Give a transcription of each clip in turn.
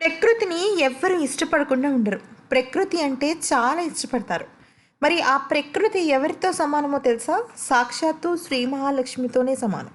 ప్రకృతిని ఎవ్వరూ ఇష్టపడకుండా ఉండరు. ప్రకృతి అంటే చాలా ఇష్టపడతారు. మరి ఆ ప్రకృతి ఎవరితో సమానమో తెలుసా? సాక్షాత్తు శ్రీ మహాలక్ష్మితోనే సమానం.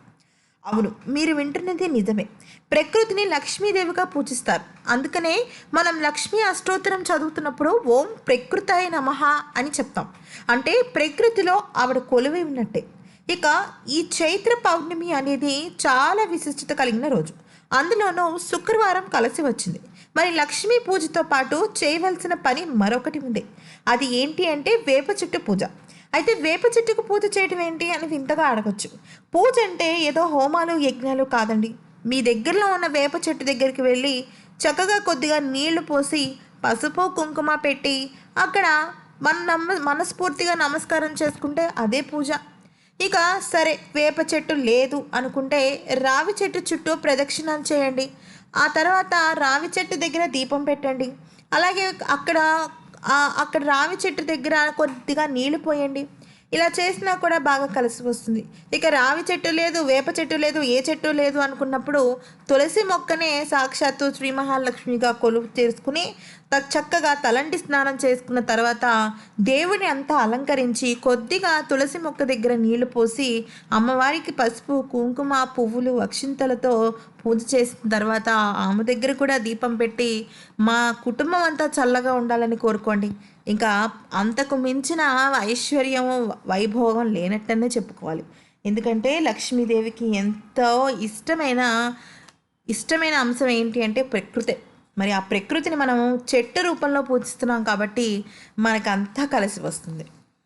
అవును మీరు వింటున్నది నిజమే. ప్రకృతిని లక్ష్మీదేవిగా పూజిస్తారు. అందుకనే మనం లక్ష్మీ అష్టోత్తరం చదువుతున్నప్పుడు ఓం ప్రకృతాయ నమ అని చెప్తాం. అంటే ప్రకృతిలో ఆవిడ కొలువై ఉన్నట్టే. ఇక ఈ చైత్ర పౌర్ణమి అనేది చాలా విశిష్టత కలిగిన రోజు. అందులోనూ శుక్రవారం కలిసి వచ్చింది. మరి లక్ష్మీ పూజతో పాటు చేయవలసిన పని మరొకటి ఉంది. అది ఏంటి అంటే వేప చెట్టు పూజ. అయితే వేప చెట్టుకు పూజ చేయడం ఏంటి అని వింతగా అడగచ్చు. పూజ అంటే ఏదో హోమాలు యజ్ఞాలు కాదండి. మీ దగ్గరలో ఉన్న వేప చెట్టు దగ్గరికి వెళ్ళి చక్కగా కొద్దిగా నీళ్ళు పోసి పసుపు కుంకుమ పెట్టి అక్కడ మన నమ్మ మనస్ఫూర్తిగా నమస్కారం చేసుకుంటే అదే పూజ. ఇక సరే వేప చెట్టు లేదు అనుకుంటే రావి చెట్టు చుట్టూ ప్రదక్షిణం చేయండి. ఆ తర్వాత రావి చెట్టు దగ్గర దీపం పెట్టండి. అలాగే అక్కడ అక్కడ రావి చెట్టు దగ్గర కొద్దిగా నీళ్ళు పోయండి. ఇలా చేసినా కూడా బాగా కలిసి వస్తుంది. ఇక రావి చెట్టు లేదు వేప చెట్టు లేదు ఏ చెట్టు లేదు అనుకున్నప్పుడు తులసి మొక్కనే సాక్షాత్తు శ్రీ మహాలక్ష్మిగా కొలువు చేసుకుని త- చక్కగా తలంటి స్నానం చేసుకున్న తర్వాత దేవుని అంతా అలంకరించి కొద్దిగా తులసి మొక్క దగ్గర నీళ్ళు పోసి అమ్మవారికి పసుపు కుంకుమ పువ్వులు అక్షింతలతో పూజ చేసిన తర్వాత ఆమె దగ్గర కూడా దీపం పెట్టి మా కుటుంబం అంతా చల్లగా ఉండాలని కోరుకోండి. ఇంకా అంతకు మించిన ఐశ్వర్యం వైభోగం లేనట్టనే చెప్పుకోవాలి. ఎందుకంటే లక్ష్మీదేవికి ఎంతో ఇష్టమైన ఇష్టమైన అంశం ఏంటి అంటే ప్రకృతే. మరి ఆ ప్రకృతిని మనం చెట్టు రూపంలో పూజిస్తున్నాం కాబట్టి మనకంతా కలిసి వస్తుంది.